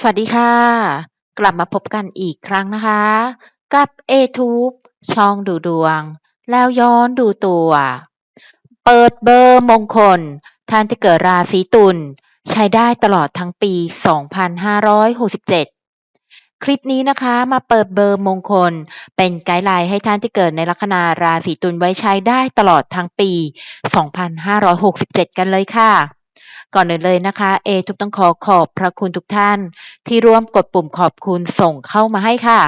สวัสดีค่ะ กลับมาพบกันอีกครั้งนะคะ กับ A-Tube ช่องดูดวง แล้วย้อนดูตัว เปิดเบอร์มงคล ท่านที่เกิดราศีตุลใช้ได้ตลอดทั้งปี 2567 คลิปนี้นะคะมาเปิดเบอร์มงคล เป็นไกด์ไลน์ให้ท่านที่เกิดในลัคนาราศีตุลไว้ใช้ได้ตลอดทั้งปี 2567 กันเลยค่ะ ก่อนอื่นเลยนะคะเอทุกต้องขอขอบพระคุณทุกท่าน ที่ร่วมกดปุ่มขอบคุณส่งเข้ามาให้ค่ะ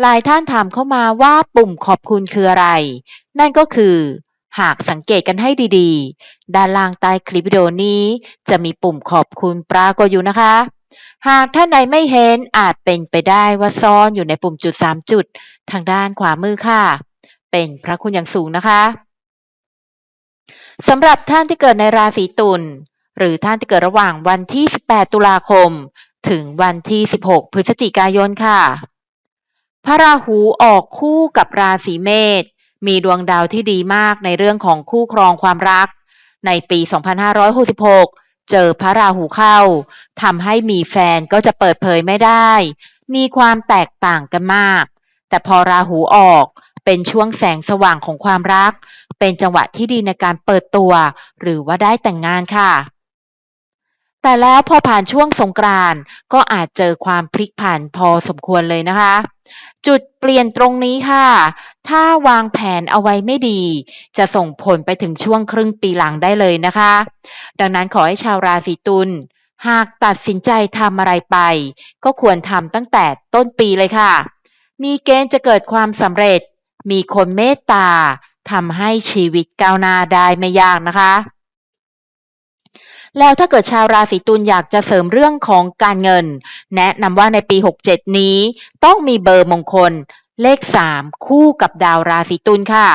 หลายท่านถามเข้ามาว่าปุ่มขอบคุณคืออะไร นั่นก็คือหากสังเกตกันให้ดีๆ ด้านล่างใต้คลิปวิดีโอนี้ จะมีปุ่มขอบคุณปรากฏอยู่นะคะ หากท่านใดไม่เห็นอาจเป็นไปได้ว่าซ่อนอยู่ในปุ่มจุด 3 จุด ทางด้านขวามือค่ะ เป็นพระคุณอย่างสูงนะคะสำหรับท่านที่เกิดในราศีตุล หรือท่านที่เกิดระหว่างวันที่ 18 ตุลาคม ถึงวันที่ 16 พฤศจิกายนค่ะ พระราหูออกคู่กับราศีเมษ มีดวงดาวที่ดีมากในเรื่องของคู่ครองความรัก ในปี 2566 เจอพระราหูเข้าทำให้มีแฟนก็จะเปิดเผยไม่ได้ มีความแตกต่างกันมาก แต่พอราหูออกเป็นช่วงแสงสว่างของความรัก เป็นจังหวะที่ดีในการเปิดตัว หรือว่าได้แต่งงานค่ะ แต่แล้วพอผ่านช่วงสงกรานต์ก็อาจเจอความพลิกผันพอสมควรเลยนะคะ จุดเปลี่ยนตรงนี้ค่ะ ถ้าวางแผนเอาไว้ไม่ดี จะส่งผลไปถึงช่วงครึ่งปีหลังได้เลยนะคะ ดังนั้นขอให้ชาวราศีตุลหากตัดสินใจทำอะไรไป ก็ควรทำตั้งแต่ต้นปีเลยค่ะ มีเกณฑ์จะเกิดความสำเร็จ มีคนเมตตาทำให้ชีวิตก้าวหน้าได้ไม่ยากนะคะ แล้วถ้าเกิดชาวราศีตุลอยากจะเสริมเรื่องของการเงิน แนะนำว่าในปี 67 นี้ ต้องมีเบอร์มงคล เลข 3 คู่กับดาวราศีตุลค่ะ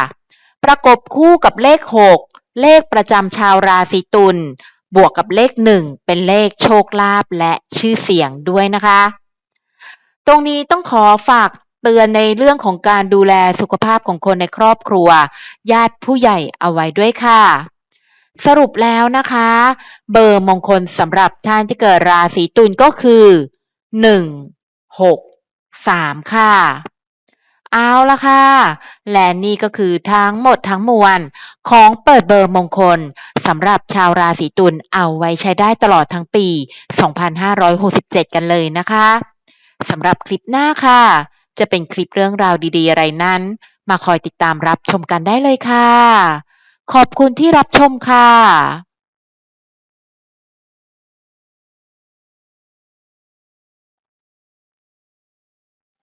ประกบคู่กับเลข 6 เลขประจำชาวราศีตุลบวกกับเลข 1 เป็นเลขโชคลาภและชื่อเสียงด้วยนะคะ ตรงนี้ต้องขอฝากเตือนในเรื่องของการดูแลสุขภาพของคนในครอบครัว ญาติผู้ใหญ่เอาไว้ด้วยค่ะ สรุปแล้วนะคะ เบอร์มงคลสำหรับท่านที่เกิดราศีตุลก็คือหนึ่งหกสามค่ะ เอาละค่ะ และนี่ก็คือทั้งหมดทั้งมวล ของเปิดเบอร์มงคลสำหรับชาวราศีตุลเอาไว้ใช้ได้ตลอดทั้งปี 2567 กันเลยนะคะสำหรับคลิปหน้าค่ะ จะเป็นคลิปเรื่องราวดีๆ อะไรนั้น มาคอยติดตามรับชมกันได้เลยค่ะ ขอบคุณที่รับชมค่ะ